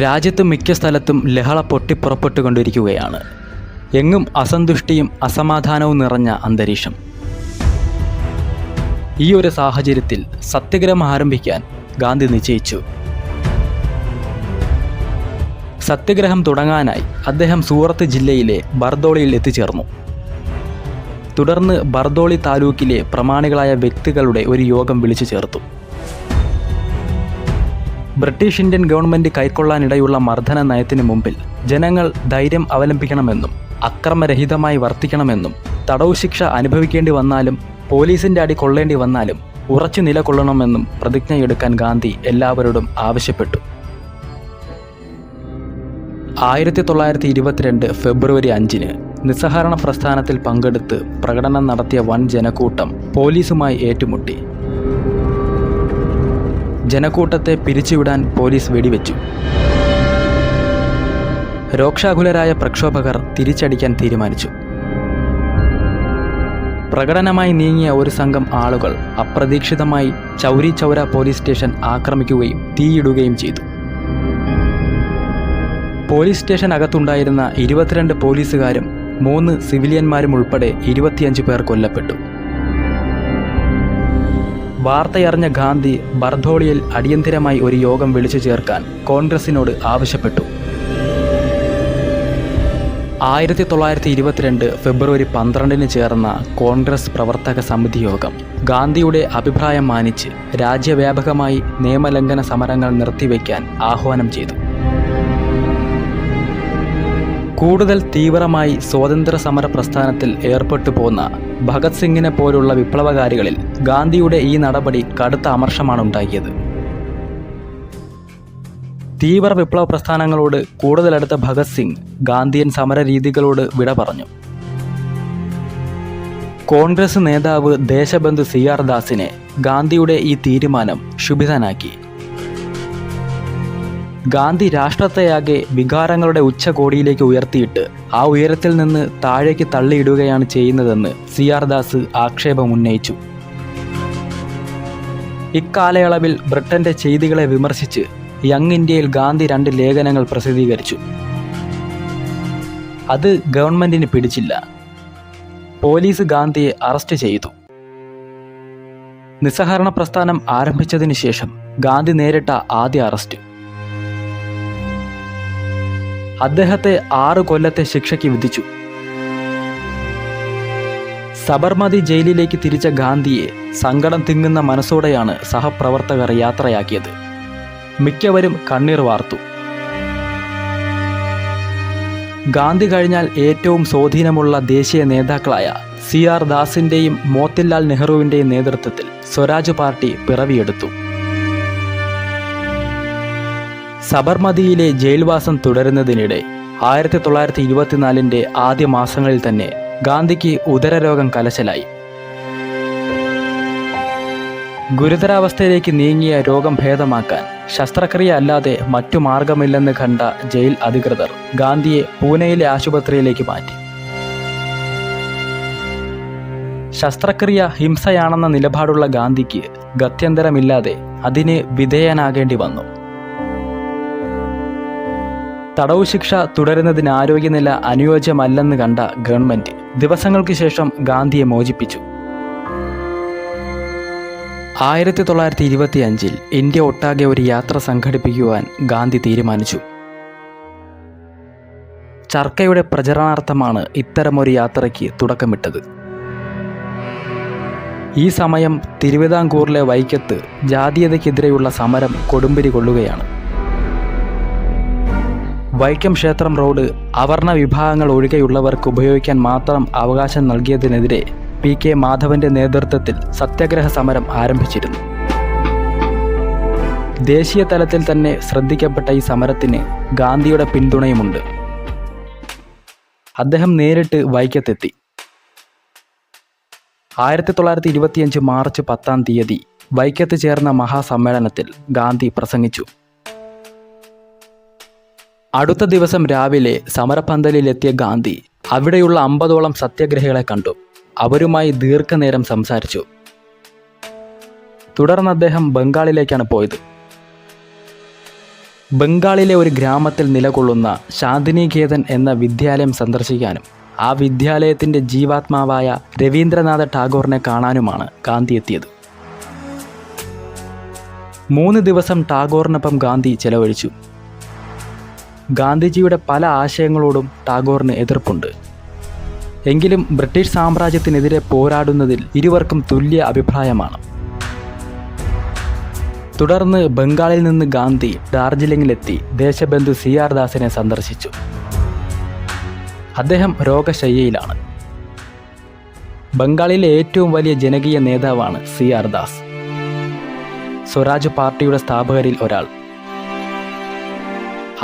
രാജ്യത്ത് മിക്ക സ്ഥലത്തും ലഹള പൊട്ടിപ്പുറപ്പെട്ടുകൊണ്ടിരിക്കുകയാണ് എങ്ങും അസന്തുഷ്ടിയും അസമാധാനവും നിറഞ്ഞ അന്തരീക്ഷം. ഈ ഒരു സാഹചര്യത്തിൽ സത്യഗ്രഹം ആരംഭിക്കാൻ ഗാന്ധി നിശ്ചയിച്ചു. സത്യഗ്രഹം തുടങ്ങാനായി അദ്ദേഹം സൂറത്ത് ജില്ലയിലെ ബർദോളിയിൽ എത്തിച്ചേർന്നു. തുടർന്ന് ബർദോളി താലൂക്കിലെ പ്രമാണികളായ വ്യക്തികളുടെ ഒരു യോഗം വിളിച്ചു ചേർത്തു. ബ്രിട്ടീഷ് ഇന്ത്യൻ ഗവൺമെന്റ് കൈക്കൊള്ളാനിടയുള്ള മർദ്ദന നയത്തിന് മുമ്പിൽ ജനങ്ങൾ ധൈര്യം അവലംബിക്കണമെന്നും അക്രമരഹിതമായി വർത്തിക്കണമെന്നും തടവ് ശിക്ഷ അനുഭവിക്കേണ്ടി വന്നാലും പോലീസിന്റെ അടി കൊള്ളേണ്ടി വന്നാലും ഉറച്ചു നിലകൊള്ളണമെന്നും പ്രതിജ്ഞയെടുക്കാൻ ഗാന്ധി എല്ലാവരോടും ആവശ്യപ്പെട്ടു. ആയിരത്തി തൊള്ളായിരത്തി ഇരുപത്തിരണ്ട് ഫെബ്രുവരി അഞ്ചിന് നിസ്സഹരണ പ്രസ്ഥാനത്തിൽ പങ്കെടുത്ത് പ്രകടനം നടത്തിയ വൻ ജനക്കൂട്ടം പോലീസുമായി ഏറ്റുമുട്ടി. ജനക്കൂട്ടത്തെ പിരിച്ചുവിടാൻ പോലീസ് വെടിവെച്ചു. രോക്ഷാകുലരായ പ്രക്ഷോഭകർ തിരിച്ചടിക്കാൻ തീരുമാനിച്ചു. പ്രകടനമായി നീങ്ങിയ ഒരു സംഘം ആളുകൾ അപ്രതീക്ഷിതമായി ചൗരി ചൗര പോലീസ് സ്റ്റേഷൻ ആക്രമിക്കുകയും തീയിടുകയും ചെയ്തു. പോലീസ് സ്റ്റേഷൻ അകത്തുണ്ടായിരുന്ന ഇരുപത്തിരണ്ട് പോലീസുകാരും മൂന്ന് സിവിലിയന്മാരും ഉൾപ്പെടെ ഇരുപത്തിയഞ്ച് പേർ കൊല്ലപ്പെട്ടു. വാർത്തയറിഞ്ഞ ഗാന്ധി ബർധോളിയിൽ അടിയന്തിരമായി ഒരു യോഗം വിളിച്ചു ചേർക്കാൻ കോൺഗ്രസിനോട് ആവശ്യപ്പെട്ടു. ആയിരത്തി തൊള്ളായിരത്തി ഇരുപത്തിരണ്ട് ഫെബ്രുവരി പന്ത്രണ്ടിന് ചേർന്ന കോൺഗ്രസ് പ്രവർത്തക സമിതി യോഗം ഗാന്ധിയുടെ അഭിപ്രായം മാനിച്ച് രാജ്യവ്യാപകമായി നിയമലംഘന സമരങ്ങൾ നിർത്തിവെക്കാൻ ആഹ്വാനം ചെയ്തു. കൂടുതൽ തീവ്രമായി സ്വാതന്ത്ര്യ സമര പ്രസ്ഥാനത്തിൽ ഏർപ്പെട്ടു പോന്ന ഭഗത് സിംഗിനെ പോലുള്ള വിപ്ലവകാരികളിൽ ഗാന്ധിയുടെ ഈ നടപടി കടുത്ത അമർഷമാണ് ഉണ്ടാക്കിയത് തീവ്ര വിപ്ലവ പ്രസ്ഥാനങ്ങളോട് കൂടുതലടുത്ത ഭഗത് സിംഗ് ഗാന്ധിയൻ സമര രീതികളോട് വിട പറഞ്ഞു. കോൺഗ്രസ് നേതാവ് ദേശബന്ധു സി ആർ ദാസിനെ ഗാന്ധിയുടെ ഈ തീരുമാനം ശുഭിതനാക്കി. ഗാന്ധി രാഷ്ട്രത്തെയാകെ വികാരങ്ങളുടെ ഉച്ചകോടിയിലേക്ക് ഉയർത്തിയിട്ട് ആ ഉയരത്തിൽ നിന്ന് താഴേക്ക് തള്ളിയിടുകയാണ് ചെയ്യുന്നതെന്ന് സി ആർ ദാസ് ആക്ഷേപമുന്നയിച്ചു ഇക്കാലയളവിൽ ബ്രിട്ടന്റെ ചെയ്തികളെ വിമർശിച്ച് യങ് ഇന്ത്യയിൽ ഗാന്ധി രണ്ട് ലേഖനങ്ങൾ പ്രസിദ്ധീകരിച്ചു. അത് ഗവൺമെന്റിന് പിടിച്ചില്ല. പോലീസ് ഗാന്ധിയെ അറസ്റ്റ് ചെയ്തു. നിസ്സഹരണ പ്രസ്ഥാനം ആരംഭിച്ചതിന് ശേഷം ഗാന്ധി നേരിട്ട ആദ്യ അറസ്റ്റ്. അദ്ദേഹത്തെ ആറ് കൊല്ലത്തെ ശിക്ഷയ്ക്ക് വിധിച്ചു. സബർമതി ജയിലിലേക്ക് തിരിച്ച ഗാന്ധിയെ സങ്കടം തിങ്ങുന്ന മനസ്സോടെയാണ് സഹപ്രവർത്തകർ യാത്രയാക്കിയത്. മിക്കവരും കണ്ണീർ വാർത്തു. ഗാന്ധി കഴിഞ്ഞാൽ ഏറ്റവും സ്വാധീനമുള്ള ദേശീയ നേതാക്കളായ സി ആർ ദാസിന്റെയും മോത്തിലാൽ നെഹ്റുവിന്റെയും നേതൃത്വത്തിൽ സ്വരാജ് പാർട്ടി പിറവിയെടുത്തു. സബർമതിയിലെ ജയിൽവാസം തുടരുന്നതിനിടെ ആയിരത്തി തൊള്ളായിരത്തി ഇരുപത്തിനാലിന്റെ ആദ്യ മാസങ്ങളിൽ തന്നെ ഗാന്ധിക്ക് ഉദരരോഗം കലശലായി. ഗുരുതരാവസ്ഥയിലേക്ക് നീങ്ങിയ രോഗം ഭേദമാക്കാൻ ശസ്ത്രക്രിയ അല്ലാതെ മറ്റു മാർഗമില്ലെന്ന് കണ്ട ജയിൽ അധികൃതർ ഗാന്ധിയെ പൂനെയിലെ ആശുപത്രിയിലേക്ക് മാറ്റി. ശസ്ത്രക്രിയ ഹിംസയാണെന്ന നിലപാടുള്ള ഗാന്ധിക്ക് ഗത്യന്തരമില്ലാതെ അതിന് വിധേയനാകേണ്ടി വന്നു. തടവ് ശിക്ഷ തുടരുന്നതിന് ആരോഗ്യനില അനുയോജ്യമല്ലെന്ന് കണ്ട ഗവൺമെന്റ് ദിവസങ്ങൾക്ക് ശേഷം ഗാന്ധിയെ മോചിപ്പിച്ചു. ആയിരത്തി തൊള്ളായിരത്തി ഇരുപത്തി അഞ്ചിൽ ഇന്ത്യ ഒട്ടാകെ ഒരു യാത്ര സംഘടിപ്പിക്കുവാൻ ഗാന്ധി തീരുമാനിച്ചു. ചർക്കയുടെ പ്രചരണാർത്ഥമാണ് ഇത്തരമൊരു യാത്രയ്ക്ക് തുടക്കമിട്ടത്. ഈ സമയം തിരുവിതാംകൂറിലെ വൈക്കത്ത് ജാതീയതയ്ക്കെതിരെയുള്ള സമരം കൊടുമ്പിരി കൊള്ളുകയാണ്. വൈക്കം ക്ഷേത്രം റോഡ് അവർണ വിഭാഗങ്ങൾ ഒഴികെയുള്ളവർക്ക് ഉപയോഗിക്കാൻ മാത്രം അവകാശം നൽകിയതിനെതിരെ പി കെ മാധവന്റെ നേതൃത്വത്തിൽ സത്യാഗ്രഹ സമരം ആരംഭിച്ചിരുന്നു. ദേശീയ തലത്തിൽ തന്നെ ശ്രദ്ധിക്കപ്പെട്ട ഈ സമരത്തിന് ഗാന്ധിയുടെ പിന്തുണയുമുണ്ട്. അദ്ദേഹം നേരിട്ട് വൈക്കത്തെത്തി. ആയിരത്തി തൊള്ളായിരത്തി ഇരുപത്തിയഞ്ച് മാർച്ച് പത്താം തീയതി വൈക്കത്ത് ചേർന്ന മഹാസമ്മേളനത്തിൽ ഗാന്ധി പ്രസംഗിച്ചു. അടുത്ത ദിവസം രാവിലെ സമരപന്തലിലെത്തിയ ഗാന്ധി അവിടെയുള്ള അമ്പതോളം സത്യഗ്രഹികളെ കണ്ടു. അവരുമായി ദീർഘനേരം സംസാരിച്ചു. തുടർന്ന് അദ്ദേഹം ബംഗാളിലേക്കാണ് പോയത്. ബംഗാളിലെ ഒരു ഗ്രാമത്തിൽ നിലകൊള്ളുന്ന ശാന്തിനികേതൻ എന്ന വിദ്യാലയം സന്ദർശിക്കാനും ആ വിദ്യാലയത്തിന്റെ ജീവാത്മാവായ രവീന്ദ്രനാഥ ടാഗോറിനെ കാണാനുമാണ് ഗാന്ധി എത്തിയത്. മൂന്ന് ദിവസം ടാഗോറിനൊപ്പം ഗാന്ധി ചെലവഴിച്ചു. ഗാന്ധിജിയുടെ പല ആശയങ്ങളോടും ടാഗോറിന് എതിർപ്പുണ്ട്. എങ്കിലും ബ്രിട്ടീഷ് സാമ്രാജ്യത്തിനെതിരെ പോരാടുന്നതിൽ ഇരുവർക്കും തുല്യ അഭിപ്രായമാണ്. തുടർന്ന് ബംഗാളിൽ നിന്ന് ഗാന്ധി ഡാർജിലിംഗിലെത്തി ദേശബന്ധു സി ആർ ദാസിനെ സന്ദർശിച്ചു. അദ്ദേഹം രോഗശയ്യയിലാണ്. ബംഗാളിലെ ഏറ്റവും വലിയ ജനകീയ നേതാവാണ് സി ആർ ദാസ്. സ്വരാജ് പാർട്ടിയുടെ സ്ഥാപകരിൽ ഒരാൾ.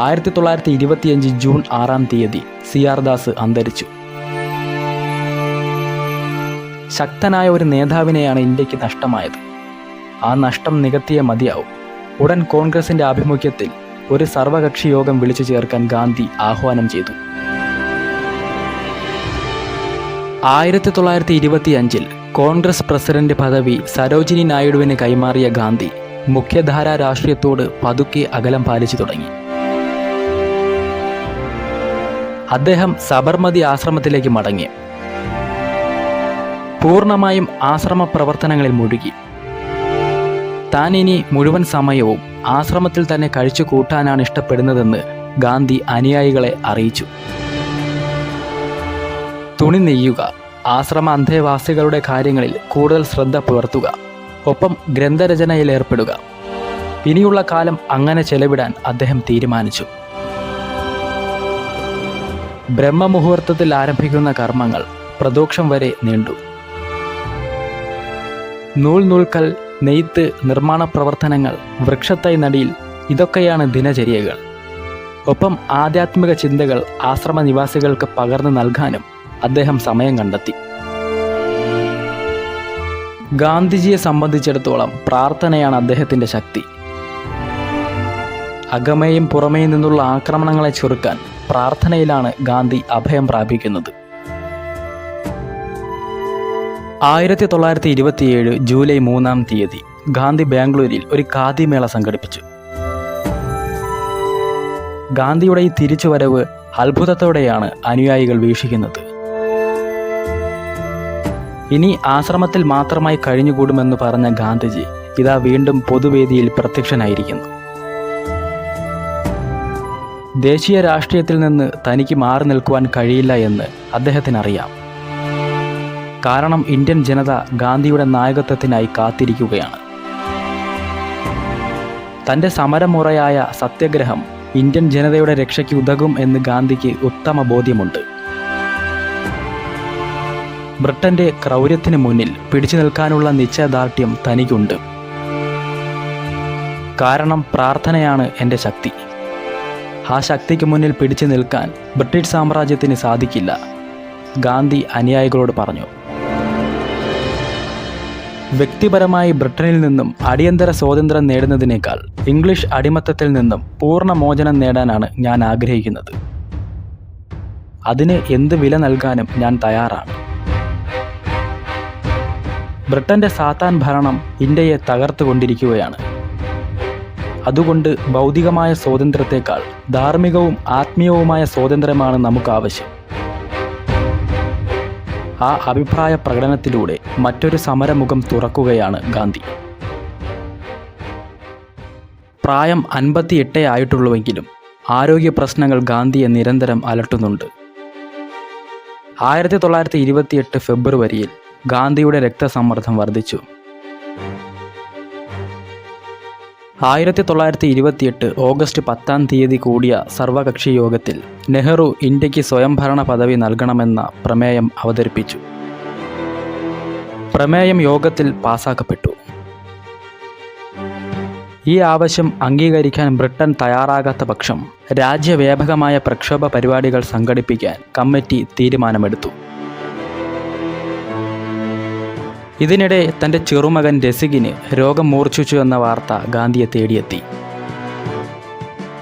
ആയിരത്തി തൊള്ളായിരത്തി ഇരുപത്തിയഞ്ച് ജൂൺ ആറാം തീയതി സി ആർ ദാസ് അന്തരിച്ചു. ശക്തനായ ഒരു നേതാവിനെയാണ് ഇന്ത്യയ്ക്ക് നഷ്ടമായത്. ആ നഷ്ടം നികത്തിയേ മതിയാവും. ഉടൻ കോൺഗ്രസിന്റെ ആഭിമുഖ്യത്തിൽ ഒരു സർവകക്ഷി യോഗം വിളിച്ചു ചേർക്കാൻ ഗാന്ധി ആഹ്വാനം ചെയ്തു. ആയിരത്തി തൊള്ളായിരത്തി ഇരുപത്തി അഞ്ചിൽ കോൺഗ്രസ് പ്രസിഡന്റ് പദവി സരോജിനി നായിഡുവിന് കൈമാറിയ ഗാന്ധി മുഖ്യധാരാ രാഷ്ട്രീയത്തോട് പതുക്കെ അകലം പാലിച്ചു തുടങ്ങി. അദ്ദേഹം സബർമതി ആശ്രമത്തിലേക്ക് മടങ്ങി. പൂർണമായും ആശ്രമ പ്രവർത്തനങ്ങളിൽ മുഴുകി. താൻ ഇനി മുഴുവൻ സമയവും ആശ്രമത്തിൽ തന്നെ കഴിച്ചു കൂട്ടാനാണ് ഇഷ്ടപ്പെടുന്നതെന്ന് ഗാന്ധി അനുയായികളെ അറിയിച്ചു. തുണി നെയ്യുക ആശ്രമ അന്ധേവാസികളുടെ കാര്യങ്ങളിൽ കൂടുതൽ ശ്രദ്ധ പുലർത്തുക ഒപ്പം ഗ്രന്ഥരചനയിൽ ഏർപ്പെടുക. ഇനിയുള്ള കാലം അങ്ങനെ ചെലവിടാൻ അദ്ദേഹം തീരുമാനിച്ചു. ബ്രഹ്മമുഹൂർത്തത്തിൽ ആരംഭിക്കുന്ന കർമ്മങ്ങൾ പ്രദോഷം വരെ നീണ്ടു. നൂൽ നൂൽക്കൽ നെയ്ത്ത് നിർമ്മാണ പ്രവർത്തനങ്ങൾ വൃക്ഷത്തൈ നടിയിൽ ഇതൊക്കെയാണ് ദിനചര്യകൾ. ഒപ്പം ആധ്യാത്മിക ചിന്തകൾ ആശ്രമ നിവാസികൾക്ക് പകർന്നു നൽകാനും അദ്ദേഹം സമയം കണ്ടെത്തി. ഗാന്ധിജിയെ സംബന്ധിച്ചിടത്തോളം പ്രാർത്ഥനയാണ് അദ്ദേഹത്തിന്റെ ശക്തി. അകമേയും പുറമേയും നിന്നുള്ള ആക്രമണങ്ങളെ ചെറുക്കാൻ പ്രാർത്ഥനയിലാണ് ഗാന്ധി അഭയം പ്രാപിക്കുന്നത്. ആയിരത്തി തൊള്ളായിരത്തി ഇരുപത്തിയേഴ് ജൂലൈ മൂന്നാം തീയതി ഗാന്ധി ബാംഗ്ലൂരിൽ ഒരു ഖാദിമേള സംഘടിപ്പിച്ചു. ഗാന്ധിയുടെ ഈ തിരിച്ചുവരവ് അത്ഭുതത്തോടെയാണ് അനുയായികൾ വീക്ഷിക്കുന്നത്. ഇനി ആശ്രമത്തിൽ മാത്രമായി കഴിഞ്ഞുകൂടുമെന്ന് പറഞ്ഞ ഗാന്ധിജി ഇതാ വീണ്ടും പൊതുവേദിയിൽ പ്രത്യക്ഷനായിരിക്കുന്നു. ദേശീയ രാഷ്ട്രീയത്തിൽ നിന്ന് തനിക്ക് മാറി നിൽക്കുവാൻ കഴിയില്ല എന്ന് അദ്ദേഹത്തിനറിയാം. കാരണം ഇന്ത്യൻ ജനത ഗാന്ധിയുടെ നായകത്വത്തിനായി കാത്തിരിക്കുകയാണ്. തന്റെ സമരമുറയായ സത്യഗ്രഹം ഇന്ത്യൻ ജനതയുടെ രക്ഷയ്ക്ക് ഉതകും എന്ന് ഗാന്ധിക്ക് ഉത്തമ ബോധ്യമുണ്ട്. ബ്രിട്ടന്റെ ക്രൗര്യത്തിന് മുന്നിൽ പിടിച്ചു നിൽക്കാനുള്ള നിശ്ചയദാർഢ്യം തനിക്കുണ്ട്. കാരണം പ്രാർത്ഥനയാണ് എന്റെ ശക്തി. ആ ശക്തിക്ക് മുന്നിൽ പിടിച്ചു നിൽക്കാൻ ബ്രിട്ടീഷ് സാമ്രാജ്യത്തിന് സാധിക്കില്ല. ഗാന്ധി അനുയായികളോട് പറഞ്ഞു. വ്യക്തിപരമായി ബ്രിട്ടനിൽ നിന്നും അടിയന്തര സ്വാതന്ത്ര്യം നേടുന്നതിനേക്കാൾ ഇംഗ്ലീഷ് അടിമത്തത്തിൽ നിന്നും പൂർണ മോചനം നേടാനാണ് ഞാൻ ആഗ്രഹിക്കുന്നത്. അതിന് എന്ത് വില നൽകാനും ഞാൻ തയ്യാറാണ്. ബ്രിട്ടന്റെ സാത്താൻ ഭരണം ഇന്ത്യയെ തകർത്തുകൊണ്ടിരിക്കുകയാണ്. അതുകൊണ്ട് ഭൗതികമായ സ്വാതന്ത്ര്യത്തെക്കാൾ ധാർമ്മികവും ആത്മീയവുമായ സ്വാതന്ത്ര്യമാണ് നമുക്ക് ആവശ്യം ആ അഭിപ്രായ പ്രകടനത്തിലൂടെ മറ്റൊരു സമരമുഖം തുറക്കുകയാണ് ഗാന്ധി. പ്രായം അൻപത്തിയെട്ടേ ആയിട്ടുള്ളുവെങ്കിലും ആരോഗ്യ പ്രശ്നങ്ങൾ ഗാന്ധിയെ നിരന്തരം അലട്ടുന്നുണ്ട്. ആയിരത്തി തൊള്ളായിരത്തി ഇരുപത്തിയെട്ട് ഫെബ്രുവരിയിൽ ഗാന്ധിയുടെ രക്തസമ്മർദ്ദം വർദ്ധിച്ചു. ആയിരത്തി തൊള്ളായിരത്തി ഇരുപത്തിയെട്ട് ഓഗസ്റ്റ് പത്താം തീയതി കൂടിയ സർവകക്ഷി യോഗത്തിൽ നെഹ്റു ഇന്ത്യയ്ക്ക് സ്വയംഭരണ പദവി നൽകണമെന്ന പ്രമേയം അവതരിപ്പിച്ചു. പ്രമേയം യോഗത്തിൽ പാസാക്കപ്പെട്ടു. ഈ ആവശ്യം അംഗീകരിക്കാൻ ബ്രിട്ടൻ തയ്യാറാകാത്ത പക്ഷം രാജ്യവ്യാപകമായ പ്രക്ഷോഭ പരിപാടികൾ സംഘടിപ്പിക്കാൻ കമ്മിറ്റി തീരുമാനമെടുത്തു. ഇതിനിടെ തന്റെ ചെറുമകൻ രസികിന് രോഗം മൂർച്ഛിച്ചു എന്ന വാർത്ത ഗാന്ധിയെ തേടിയെത്തി.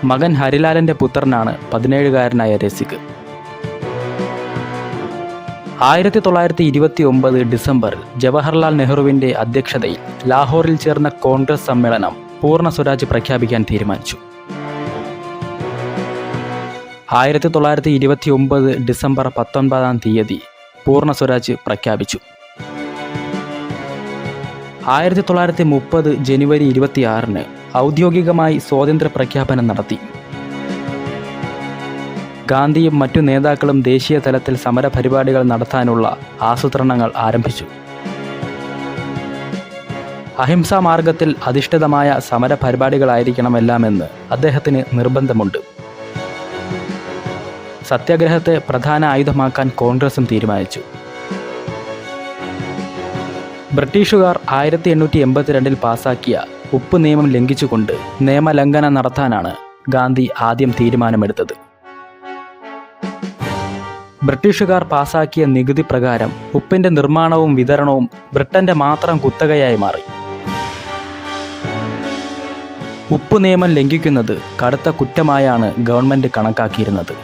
മകൻ ഹരിലാലന്റെ പുത്രനാണ് പതിനേഴുകാരനായ രസിക്. ആയിരത്തി തൊള്ളായിരത്തി ഇരുപത്തി ഒമ്പത് ഡിസംബറിൽ ജവഹർലാൽ നെഹ്റുവിന്റെ അധ്യക്ഷതയിൽ ലാഹോറിൽ ചേർന്ന കോൺഗ്രസ് സമ്മേളനം പൂർണ സ്വരാജ് പ്രഖ്യാപിക്കാൻ തീരുമാനിച്ചു. ആയിരത്തി തൊള്ളായിരത്തി ഇരുപത്തി ഒമ്പത് ഡിസംബർ പത്തൊൻപതാം തീയതി പൂർണ സ്വരാജ് പ്രഖ്യാപിച്ചു. ആയിരത്തി തൊള്ളായിരത്തി മുപ്പത് ജനുവരി ഇരുപത്തിയാറിന് ഔദ്യോഗികമായി സ്വാതന്ത്ര്യ പ്രഖ്യാപനം നടത്തി. ഗാന്ധിയും മറ്റു നേതാക്കളും ദേശീയ തലത്തിൽ സമരപരിപാടികൾ നടത്താനുള്ള ആസൂത്രണങ്ങൾ ആരംഭിച്ചു. അഹിംസാ മാർഗത്തിൽ അധിഷ്ഠിതമായ സമരപരിപാടികളായിരിക്കണമെല്ലാമെന്ന് അദ്ദേഹത്തിന് നിർബന്ധമുണ്ട്. സത്യാഗ്രഹത്തെ പ്രധാന ആയുധമാക്കാൻ കോൺഗ്രസും തീരുമാനിച്ചു. ബ്രിട്ടീഷുകാർ ആയിരത്തി എണ്ണൂറ്റി എൺപത്തിരണ്ടിൽ പാസാക്കിയ ഉപ്പ് നിയമം ലംഘിച്ചുകൊണ്ട് നിയമലംഘനം നടത്താനാണ് ഗാന്ധി ആദ്യം തീരുമാനമെടുത്തത്. ബ്രിട്ടീഷുകാർ പാസാക്കിയ നികുതി പ്രകാരം ഉപ്പിന്റെ നിർമ്മാണവും വിതരണവും ബ്രിട്ടന്റെ മാത്രം കുത്തകയായി മാറി. ഉപ്പ് നിയമം ലംഘിക്കുന്നത് കടുത്ത കുറ്റമായാണ് ഗവൺമെന്റ് കണക്കാക്കിയിരുന്നത്.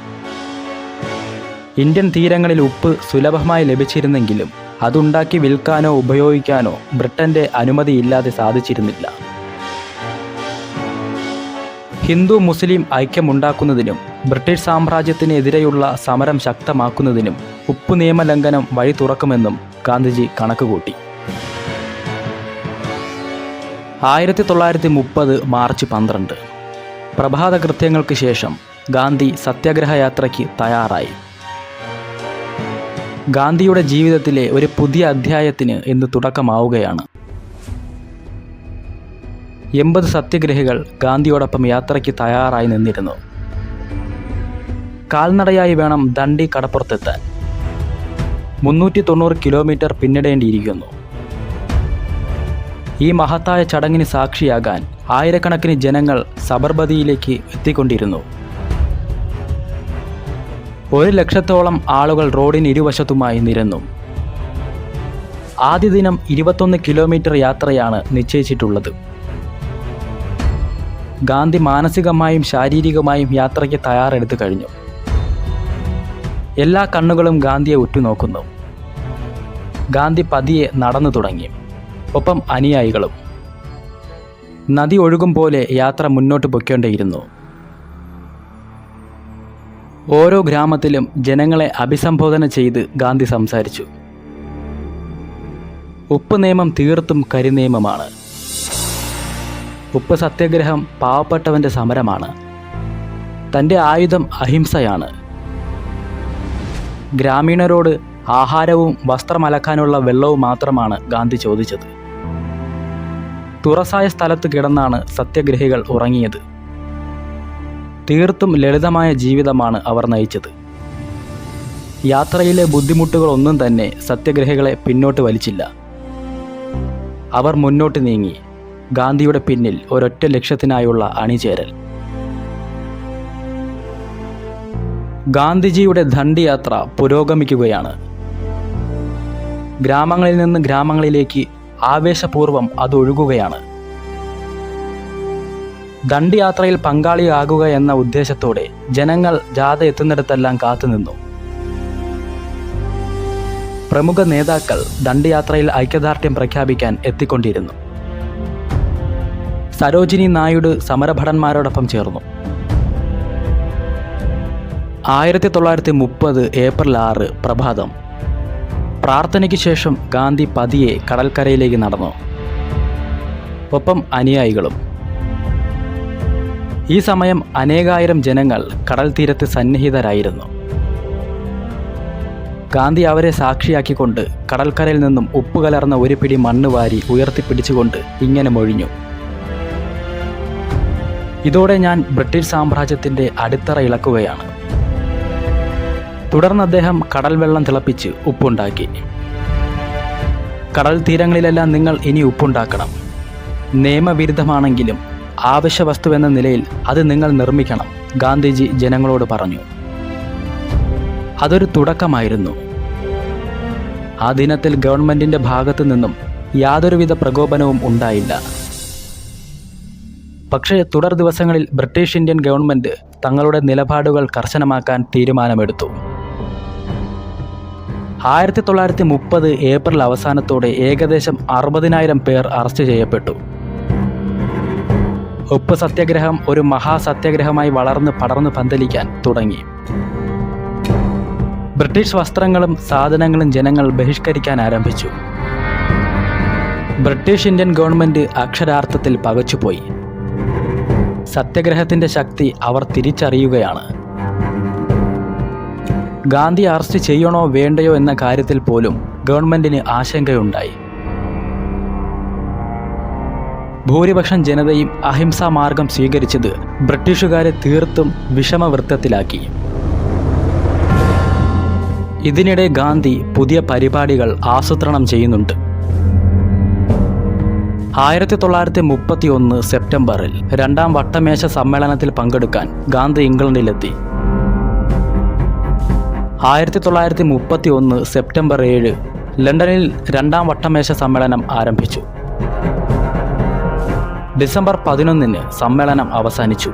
ഇന്ത്യൻ തീരങ്ങളിൽ ഉപ്പ് സുലഭമായി ലഭിച്ചിരുന്നെങ്കിലും അതുണ്ടാക്കി വിൽക്കാനോ ഉപയോഗിക്കാനോ ബ്രിട്ടന്റെ അനുമതിയില്ലാതെ സാധിച്ചിരുന്നില്ല. ഹിന്ദു മുസ്ലിം ഐക്യമുണ്ടാക്കുന്നതിനും ബ്രിട്ടീഷ് സാമ്രാജ്യത്തിനെതിരെയുള്ള സമരം ശക്തമാക്കുന്നതിനും ഉപ്പ് നിയമലംഘനം വഴി തുറക്കുമെന്നും ഗാന്ധിജി കണക്കുകൂട്ടി. ആയിരത്തി തൊള്ളായിരത്തി മുപ്പത് മാർച്ച് പന്ത്രണ്ട്. പ്രഭാത കൃത്യങ്ങൾക്ക് ശേഷം ഗാന്ധി സത്യാഗ്രഹ യാത്രയ്ക്ക് തയ്യാറായി. ഗാന്ധിയുടെ ജീവിതത്തിലെ ഒരു പുതിയ അധ്യായത്തിന് ഇന്ന് തുടക്കമാവുകയാണ്. എൺപത് സത്യഗ്രഹികൾ ഗാന്ധിയോടൊപ്പം യാത്രയ്ക്ക് തയ്യാറായി നിന്നിരുന്നു. കാൽനടയായി വേണം ദണ്ഡി കടപ്പുറത്തെത്താൻ. മുന്നൂറ്റി തൊണ്ണൂറ് കിലോമീറ്റർ പിന്നിടേണ്ടിയിരിക്കുന്നു. ഈ മഹത്തായ ചടങ്ങിന് സാക്ഷിയാകാൻ ആയിരക്കണക്കിന് ജനങ്ങൾ സബർമതിയിലേക്ക് എത്തിക്കൊണ്ടിരുന്നു. ഒരു ലക്ഷത്തോളം ആളുകൾ റോഡിന് ഇരുവശത്തുമായി നിരന്നു. ആദ്യ ദിനം ഇരുപത്തൊന്ന് കിലോമീറ്റർ യാത്രയാണ് നിശ്ചയിച്ചിട്ടുള്ളത്. ഗാന്ധി മാനസികമായും ശാരീരികമായും യാത്രയ്ക്ക് തയ്യാറെടുത്തു കഴിഞ്ഞു. എല്ലാ കണ്ണുകളും ഗാന്ധിയെ ഉറ്റുനോക്കുന്നു. ഗാന്ധി പതിയെ നടന്നു തുടങ്ങി. ഒപ്പം അനുയായികളും. നദി ഒഴുകും പോലെ യാത്ര മുന്നോട്ട് പൊയ്ക്കൊണ്ടേയിരുന്നു. ഓരോ ഗ്രാമത്തിലും ജനങ്ങളെ അഭിസംബോധന ചെയ്ത് ഗാന്ധി സംസാരിച്ചു. ഉപ്പ് നിയമം തീർത്തും കരിനിയമമാണ്. ഉപ്പ് സത്യാഗ്രഹം പാവപ്പെട്ടവന്റെ സമരമാണ്. തന്റെ ആയുധം അഹിംസയാണ്. ഗ്രാമീണരോട് ആഹാരവും വസ്ത്രമലക്കാനുള്ള വെള്ളവും മാത്രമാണ് ഗാന്ധി ചോദിച്ചത്. തുറസായ സ്ഥലത്ത് കിടന്നാണ് സത്യഗ്രഹികൾ ഉറങ്ങിയത്. തീർത്തും ലളിതമായ ജീവിതമാണ് അവർ നയിച്ചത്. യാത്രയിലെ ബുദ്ധിമുട്ടുകളൊന്നും തന്നെ സത്യഗ്രഹികളെ പിന്നോട്ട് വലിച്ചില്ല. അവർ മുന്നോട്ട് നീങ്ങി. ഗാന്ധിയുടെ പിന്നിൽ ഒരൊറ്റ ലക്ഷ്യത്തിനായുള്ള അണിചേരൽ. ഗാന്ധിജിയുടെ ദണ്ഡിയാത്ര പുരോഗമിക്കുകയാണ്. ഗ്രാമങ്ങളിൽ നിന്ന് ഗ്രാമങ്ങളിലേക്ക് ആവേശപൂർവം അതൊഴുകുകയാണ് ദണ്ഡിയാത്രയിൽ പങ്കാളിയാകുക എന്ന ഉദ്ദേശത്തോടെ ജനങ്ങൾ ജാഥ എത്തുന്നിടത്തെല്ലാം കാത്തുനിന്നു. പ്രമുഖ നേതാക്കൾ ദണ്ഡിയാത്രയിൽ ഐക്യദാർഢ്യം പ്രഖ്യാപിക്കാൻ എത്തിക്കൊണ്ടിരുന്നു. സരോജിനി നായിഡു സമരഭടന്മാരോടൊപ്പം ചേർന്നു. ആയിരത്തി തൊള്ളായിരത്തി മുപ്പത് ഏപ്രിൽ ആറ് പ്രഭാതം. പ്രാർത്ഥനയ്ക്ക് ശേഷം ഗാന്ധി പതിയെ കടൽക്കരയിലേക്ക് നടന്നു. ഒപ്പം അനുയായികളും ഈ സമയം അനേകായിരം ജനങ്ങൾ കടൽ തീരത്ത് സന്നിഹിതരായിരുന്നു. ഗാന്ധി അവരെ സാക്ഷിയാക്കിക്കൊണ്ട് കടൽക്കരയിൽ നിന്നും ഉപ്പ് കലർന്ന ഒരു പിടി മണ്ണ് വാരി ഉയർത്തിപ്പിടിച്ചുകൊണ്ട് ഇങ്ങനെ മൊഴിഞ്ഞു. ഇതോടെ ഞാൻ ബ്രിട്ടീഷ് സാമ്രാജ്യത്തിന്റെ അടിത്തറ ഇളക്കുകയാണ്. തുടർന്ന് അദ്ദേഹം കടൽ വെള്ളം തിളപ്പിച്ച് ഉപ്പുണ്ടാക്കി. കടൽ തീരങ്ങളിലെല്ലാം നിങ്ങൾ ഇനി ഉപ്പുണ്ടാക്കണം. നിയമവിരുദ്ധമാണെങ്കിലും ആവശ്യ എന്ന നിലയിൽ അത് നിങ്ങൾ നിർമ്മിക്കണം ഗാന്ധിജി ജനങ്ങളോട് പറഞ്ഞു. അതൊരു തുടക്കമായിരുന്നു. ആ ദിനത്തിൽ ഗവൺമെന്റിന്റെ ഭാഗത്തു നിന്നും യാതൊരുവിധ പ്രകോപനവും ഉണ്ടായില്ല. പക്ഷേ തുടർ ദിവസങ്ങളിൽ ബ്രിട്ടീഷ് ഇന്ത്യൻ ഗവൺമെന്റ് തങ്ങളുടെ നിലപാടുകൾ കർശനമാക്കാൻ തീരുമാനമെടുത്തു. ആയിരത്തി തൊള്ളായിരത്തി മുപ്പത് ഏപ്രിൽ അവസാനത്തോടെ ഏകദേശം അറുപതിനായിരം പേർ അറസ്റ്റ് ചെയ്യപ്പെട്ടു. ഉപ്പ് സത്യാഗ്രഹം ഒരു മഹാസത്യാഗ്രഹമായി വളർന്ന് പടർന്ന് പന്തലിക്കാൻ തുടങ്ങി. ബ്രിട്ടീഷ് വസ്ത്രങ്ങളും സാധനങ്ങളും ജനങ്ങൾ ബഹിഷ്കരിക്കാൻ ആരംഭിച്ചു. ബ്രിട്ടീഷ് ഇന്ത്യൻ ഗവൺമെന്റ് അക്ഷരാർത്ഥത്തിൽ പകച്ചുപോയി. സത്യഗ്രഹത്തിന്റെ ശക്തി അവർ തിരിച്ചറിയുകയാണ്. ഗാന്ധി അറസ്റ്റ് ചെയ്യണോ വേണ്ടയോ എന്ന കാര്യത്തിൽ പോലും ഗവൺമെന്റിന് ആശങ്കയുണ്ടായി. ഭൂരിപക്ഷം ജനതയും അഹിംസാ മാർഗം സ്വീകരിച്ചത് ബ്രിട്ടീഷുകാരെ തീർത്തും വിഷമവൃത്തത്തിലാക്കി. ഇതിനിടെ ഗാന്ധി പുതിയ പരിപാടികൾ ആസൂത്രണം ചെയ്യുന്നുണ്ട്. ആയിരത്തി തൊള്ളായിരത്തി മുപ്പത്തി ഒന്ന് സെപ്റ്റംബറിൽ രണ്ടാം വട്ടമേശ സമ്മേളനത്തിൽ പങ്കെടുക്കാൻ ഗാന്ധി ഇംഗ്ലണ്ടിലെത്തി. ആയിരത്തി തൊള്ളായിരത്തി മുപ്പത്തി ഒന്ന് സെപ്റ്റംബർ ഏഴ് ലണ്ടനിൽ രണ്ടാം വട്ടമേശ സമ്മേളനം ആരംഭിച്ചു. ഡിസംബർ പതിനൊന്നിന് സമ്മേളനം അവസാനിച്ചു.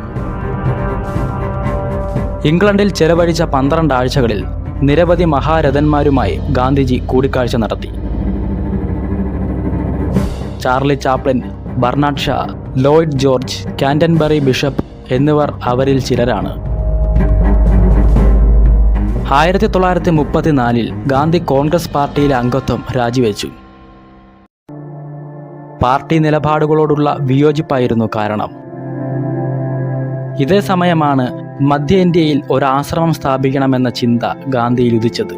ഇംഗ്ലണ്ടിൽ ചെലവഴിച്ച പന്ത്രണ്ട് ആഴ്ചകളിൽ നിരവധി മഹാരഥന്മാരുമായി ഗാന്ധിജി കൂടിക്കാഴ്ച നടത്തി. Charlie Chaplin Bernard Shaw Lloyd George Canterbury bishop എന്നിവർ അവരിൽ ചിലരാണ്. ആയിരത്തി തൊള്ളായിരത്തി മുപ്പത്തിനാലിൽ ഗാന്ധി കോൺഗ്രസ് പാർട്ടിയിലെ അംഗത്വം രാജിവെച്ചു. പാർട്ടി നിലപാടുകളോടുള്ള വിയോജിപ്പായിരുന്നു കാരണം. ഇതേ സമയമാണ് മധ്യ ഇന്ത്യയിൽ ഒരാശ്രമം സ്ഥാപിക്കണമെന്ന ചിന്ത ഗാന്ധിയിൽ ഉദിച്ചത്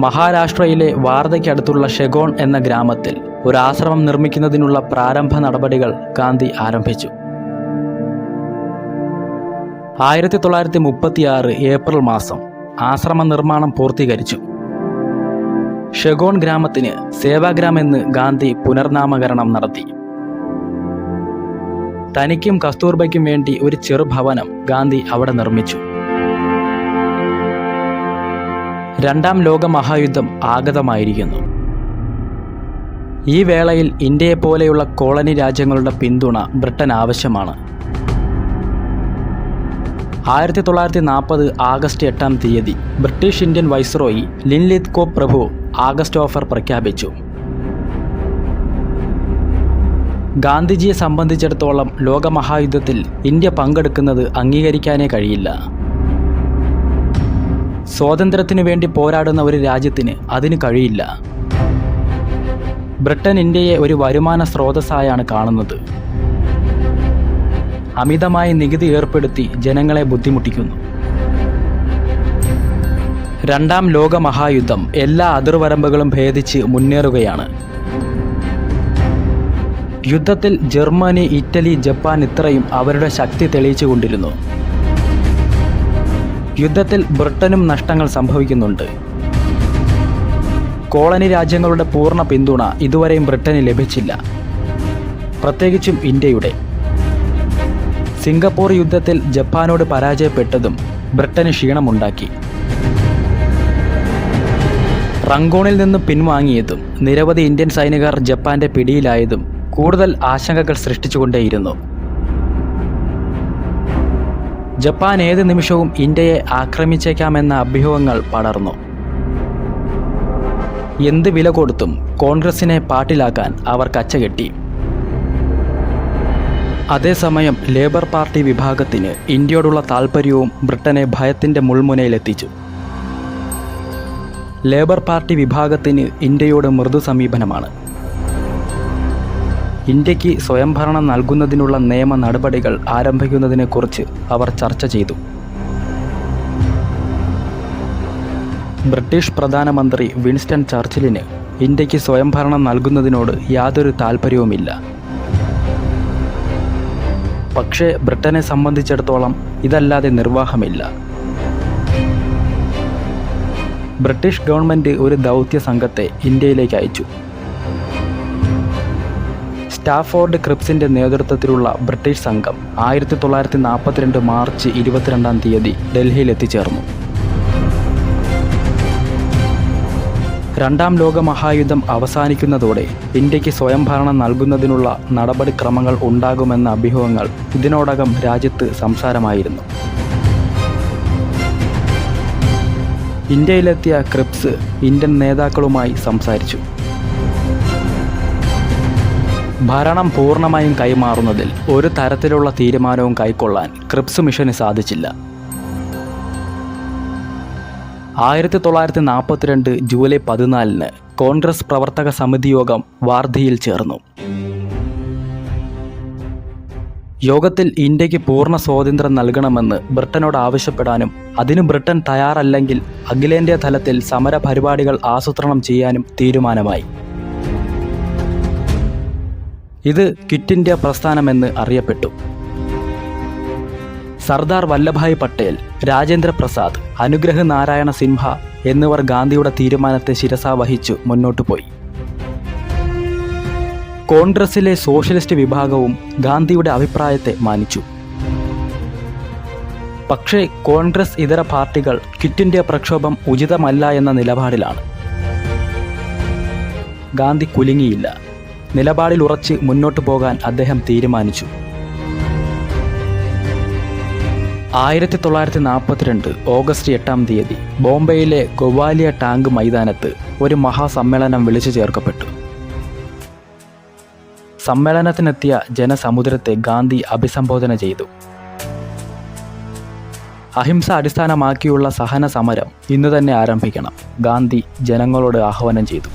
മഹാരാഷ്ട്രയിലെ വാർധയ്ക്കടുത്തുള്ള ഷെഗോൺ എന്ന ഗ്രാമത്തിൽ ഒരു ആശ്രമം നിർമ്മിക്കുന്നതിനുള്ള പ്രാരംഭ നടപടികൾ ഗാന്ധി ആരംഭിച്ചു. ആയിരത്തി തൊള്ളായിരത്തി മുപ്പത്തിയാറ് ഏപ്രിൽ മാസം ആശ്രമ നിർമ്മാണം പൂർത്തീകരിച്ചു. ഷെഗോൺ ഗ്രാമത്തിന് സേവാഗ്രാം എന്ന് ഗാന്ധി പുനർനാമകരണം നടത്തി. തനിക്കും കസ്തൂർബയ്ക്കും വേണ്ടി ഒരു ചെറുഭവനം ഗാന്ധി അവിടെ നിർമ്മിച്ചു. രണ്ടാം ലോക മഹായുദ്ധം ആഗതമായിരിക്കുന്നു. ഈ വേളയിൽ ഇന്ത്യയെപ്പോലെയുള്ള കോളനി രാജ്യങ്ങളുടെ പിന്തുണ ബ്രിട്ടൻ ആവശ്യമാണ്. ആയിരത്തി തൊള്ളായിരത്തി നാൽപ്പത് ആഗസ്റ്റ് എട്ടാം തീയതി British Indian viceroy Linlithgow പ്രഭു ആഗസ്റ്റ് ഓഫർ പ്രഖ്യാപിച്ചു. ഗാന്ധിജിയെ സംബന്ധിച്ചിടത്തോളം ലോകമഹായുദ്ധത്തിൽ ഇന്ത്യ പങ്കെടുക്കുന്നത് അംഗീകരിക്കാനേ കഴിയില്ല. സ്വാതന്ത്ര്യത്തിനു വേണ്ടി പോരാടുന്ന ഒരു രാജ്യത്തിന് അതിന് കഴിയില്ല. ബ്രിട്ടൻ ഇന്ത്യയെ ഒരു വരുമാന സ്രോതസ്സായാണ് കാണുന്നത്. അമിതമായി നികുതി ഏർപ്പെടുത്തി ജനങ്ങളെ ബുദ്ധിമുട്ടിക്കുന്നു. രണ്ടാം ലോക മഹായുദ്ധം എല്ലാ അതിർവരമ്പുകളും ഭേദിച്ച് മുന്നേറുകയാണ്. യുദ്ധത്തിൽ ജർമ്മനി ഇറ്റലി ജപ്പാൻ ഇത്രയും അവരുടെ ശക്തി തെളിയിച്ചുകൊണ്ടിരുന്നു യുദ്ധത്തിൽ ബ്രിട്ടനും നഷ്ടങ്ങൾ സംഭവിക്കുന്നുണ്ട്. കോളനി രാജ്യങ്ങളുടെ പൂർണ പിന്തുണ ഇതുവരെയും ബ്രിട്ടന് ലഭിച്ചില്ല. പ്രത്യേകിച്ചും ഇന്ത്യയുടെ. സിംഗപ്പൂർ യുദ്ധത്തിൽ ജപ്പാനോട് പരാജയപ്പെട്ടതും ബ്രിട്ടന് ക്ഷീണമുണ്ടാക്കി. റങ്കോണിൽ നിന്ന് പിൻവാങ്ങിയതും നിരവധി ഇന്ത്യൻ സൈനികർ ജപ്പാന്റെ പിടിയിലായതും കൂടുതൽ ആശങ്കകൾ സൃഷ്ടിച്ചുകൊണ്ടേയിരുന്നു. ജപ്പാൻ ഏത് നിമിഷവും ഇന്ത്യയെ ആക്രമിച്ചേക്കാമെന്ന അഭ്യൂഹങ്ങൾ പടർന്നു. എന്ത് വില കൊടുത്തും കോൺഗ്രസിനെ പാട്ടിലാക്കാൻ അവർ കച്ചകെട്ടി അതേസമയം ലേബർ പാർട്ടി വിഭാഗത്തിന് ഇന്ത്യയോടുള്ള താൽപ്പര്യവും ബ്രിട്ടനെ ഭയത്തിന്റെ മുൾമുനയിലെത്തിച്ചു. ലേബർ പാർട്ടി വിഭാഗത്തിന് ഇന്ത്യയോട് മൃദു സമീപനമാണ്. ഇന്ത്യയ്ക്ക് സ്വയംഭരണം നൽകുന്നതിനുള്ള നിയമ നടപടികൾ ആരംഭിക്കുന്നതിനെക്കുറിച്ച് അവർ ചർച്ച ചെയ്തു. ബ്രിട്ടീഷ് പ്രധാനമന്ത്രി വിൻസ്റ്റൺ ചർച്ചിലിന് ഇന്ത്യയ്ക്ക് സ്വയംഭരണം നൽകുന്നതിനോട് യാതൊരു താൽപ്പര്യവുമില്ല പക്ഷേ ബ്രിട്ടനെ സംബന്ധിച്ചിടത്തോളം ഇതല്ലാതെ നിർവാഹമില്ല. ബ്രിട്ടീഷ് ഗവൺമെന്റ് ഒരു ദൗത്യ സംഘത്തെ ഇന്ത്യയിലേക്ക് അയച്ചു. സ്റ്റാഫോർഡ് ക്രിപ്സിന്റെ നേതൃത്വത്തിലുള്ള ബ്രിട്ടീഷ് സംഘം ആയിരത്തി തൊള്ളായിരത്തി നാൽപ്പത്തിരണ്ട് മാർച്ച് ഇരുപത്തിരണ്ടാം തീയതി ഡൽഹിയിൽ എത്തിച്ചേർന്നു. രണ്ടാം ലോക മഹായുദ്ധം അവസാനിക്കുന്നതോടെ ഇന്ത്യയ്ക്ക് സ്വയംഭരണം നൽകുന്നതിനുള്ള നടപടിക്രമങ്ങൾ ഉണ്ടാകുമെന്ന അഭ്യൂഹങ്ങൾ ഇതിനോടകം രാജ്യത്ത് സംസാരമായിരുന്നു. ഇന്ത്യയിലെത്തിയ ക്രിപ്സ് ഇന്ത്യൻ നേതാക്കളുമായി സംസാരിച്ചു. ഭരണം പൂർണമായും കൈമാറുന്നതിൽ ഒരു തരത്തിലുള്ള തീരുമാനവും കൈക്കൊള്ളാൻ ക്രിപ്സ് മിഷന് സാധിച്ചില്ല. ആയിരത്തി തൊള്ളായിരത്തി നാൽപ്പത്തിരണ്ട് ജൂലൈ പതിനാലിന് കോൺഗ്രസ് പ്രവർത്തക സമിതി യോഗം വാർധിയിൽ ചേർന്നു. യോഗത്തിൽ ഇന്ത്യയ്ക്ക് പൂർണ സ്വാതന്ത്ര്യം നൽകണമെന്ന് ബ്രിട്ടനോട് ആവശ്യപ്പെടാനും അതിന് ബ്രിട്ടൻ തയ്യാറല്ലെങ്കിൽ അഖിലേന്ത്യാ തലത്തിൽ സമര പരിപാടികൾ ആസൂത്രണം ചെയ്യാനും തീരുമാനമായി. ഇത് ക്വിറ്റ് ഇന്ത്യ പ്രസ്ഥാനമെന്ന് അറിയപ്പെട്ടു. സർദാർ വല്ലഭായ് പട്ടേൽ രാജേന്ദ്ര പ്രസാദ് അനുഗ്രഹ് നാരായണ സിൻഹ എന്നിവർ ഗാന്ധിയുടെ തീരുമാനത്തെ ശിരസാവഹിച്ചു മുന്നോട്ടു പോയി കോൺഗ്രസിലെ സോഷ്യലിസ്റ്റ് വിഭാഗവും ഗാന്ധിയുടെ അഭിപ്രായത്തെ മാനിച്ചു. പക്ഷേ കോൺഗ്രസ് ഇതര പാർട്ടികൾ ക്വിറ്റ് ഇന്ത്യ പ്രക്ഷോഭം ഉചിതമല്ല എന്ന നിലപാടിലാണ്. ഗാന്ധി കുലുങ്ങിയില്ല. നിലപാടിൽ ഉറച്ച് മുന്നോട്ടു പോകാൻ അദ്ദേഹം തീരുമാനിച്ചു. ആയിരത്തി തൊള്ളായിരത്തി നാൽപ്പത്തിരണ്ട് ഓഗസ്റ്റ് എട്ടാം തീയതി ബോംബെയിലെ ഗൊവാലിയ ടാങ്ക് മൈതാനത്ത് ഒരു മഹാസമ്മേളനം വിളിച്ചു ചേർക്കപ്പെട്ടു. സമ്മേളനത്തിനെത്തിയ ജനസമുദ്രത്തെ ഗാന്ധി അഭിസംബോധന ചെയ്തു. അഹിംസ അടിസ്ഥാനമാക്കിയുള്ള സഹന സമരം ഇന്നു തന്നെ ആരംഭിക്കണം ഗാന്ധി ജനങ്ങളോട് ആഹ്വാനം ചെയ്തു.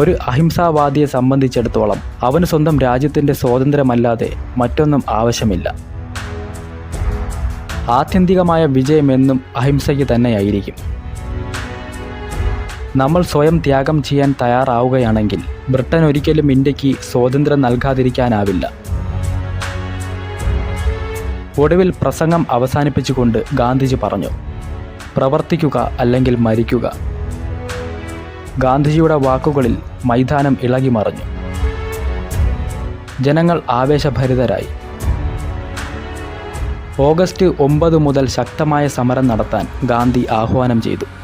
ഒരു അഹിംസാവാദിയെ സംബന്ധിച്ചിടത്തോളം അവന് സ്വന്തം രാജ്യത്തിന്റെ സ്വാതന്ത്ര്യമല്ലാതെ മറ്റൊന്നും ആവശ്യമില്ല. ആത്യന്തികമായ വിജയമെന്നും അഹിംസയ്ക്ക് തന്നെയായിരിക്കും. നമ്മൾ സ്വയം ത്യാഗം ചെയ്യാൻ തയ്യാറാവുകയാണെങ്കിൽ ബ്രിട്ടൻ ഒരിക്കലും ഇന്ത്യയ്ക്ക് സ്വാതന്ത്ര്യം നൽകാതിരിക്കാനാവില്ല. ഒടുവിൽ പ്രസംഗം അവസാനിപ്പിച്ചുകൊണ്ട് ഗാന്ധിജി പറഞ്ഞു പ്രവർത്തിക്കുക അല്ലെങ്കിൽ മരിക്കുക. ഗാന്ധിജിയുടെ വാക്കുകളിൽ മൈതാനം ഇളകി മറിഞ്ഞു. ജനങ്ങൾ ആവേശഭരിതരായി. ഓഗസ്റ്റ് ഒമ്പത് മുതൽ ശക്തമായ സമരം നടത്താൻ ഗാന്ധി ആഹ്വാനം ചെയ്തു.